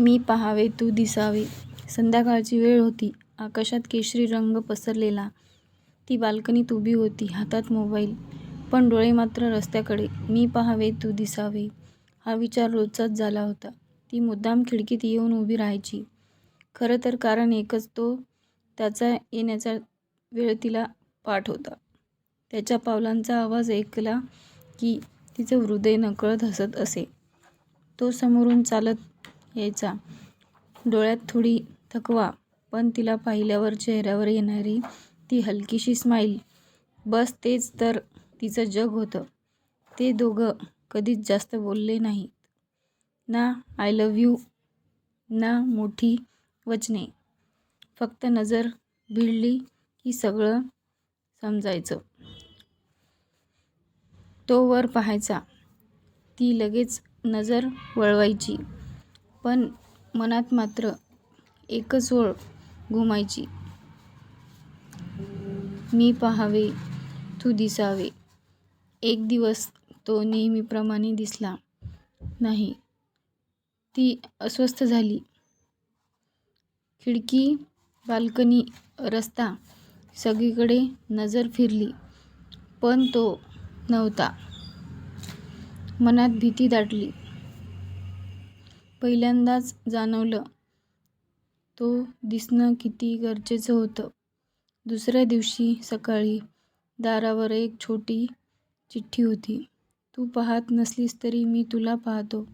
मी पहावे तू दिसावे संध्याकाळची वेळ होती. आकाशात केशरी रंग पसरलेला. ती बाल्कनीत उभी होती. हातात मोबाईल. पण डोळे मात्र रस्त्याकडे. मी पाहावे तू दिसावे हा विचार रोजचाच झाला होता. ती मुद्दाम खिडकीत येऊन उभी राहायची. खरं तर कारण एकच तो त्याचा येण्याचा वेळ तिला पाठ होता. त्याच्या पावलांचा आवाज ऐकला की तिचं हृदय नकळत हसत असे. तो समोरून चालत यायचा. डोळ्यात थोडी थकवा पण तिला पाहिल्यावर चेहऱ्यावर येणारी ती हलकीशी स्माईल बस तेच तर तिचं जग होतं. ते दोघं कधीच जास्त बोलले नाहीत. ना आय लव्ह यू ना मोठी वचने. फक्त नजर भिडली की सगळं समजायचं. तो वर पाहायचा. ती लगेच नजर वळवायची. पण मनात मात्र एकच ओळ घुमायची. मी पाहावे तू दिसावे. एक दिवस तो नेहमीप्रमाणे दिसला नाही. ती अस्वस्थ झाली. खिडकी, बाल्कनी, रस्ता सगळीकडे नजर फिरली. पण तो नव्हता. मनात भीती दाटली. पहिल्यांदाच जाणवलं तो दिसणं किती गरजेचं होतं. दुसऱ्या दिवशी सकाळी दारावर एक छोटी चिठ्ठी होती. तू पाहत नसलीस तरी मी तुला पाहतो.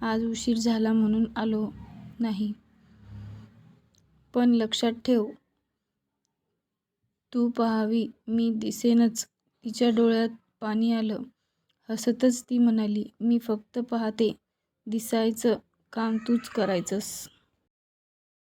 आज उशीर झाला म्हणून आलो नाही. पण लक्षात ठेव तू पाहावी मी दिसेनच तिच्या डोळ्यात पाणी आलं. हसतच ती म्हणाली मी फक्त पाहते. दिसायचं काम तूच करायचंस.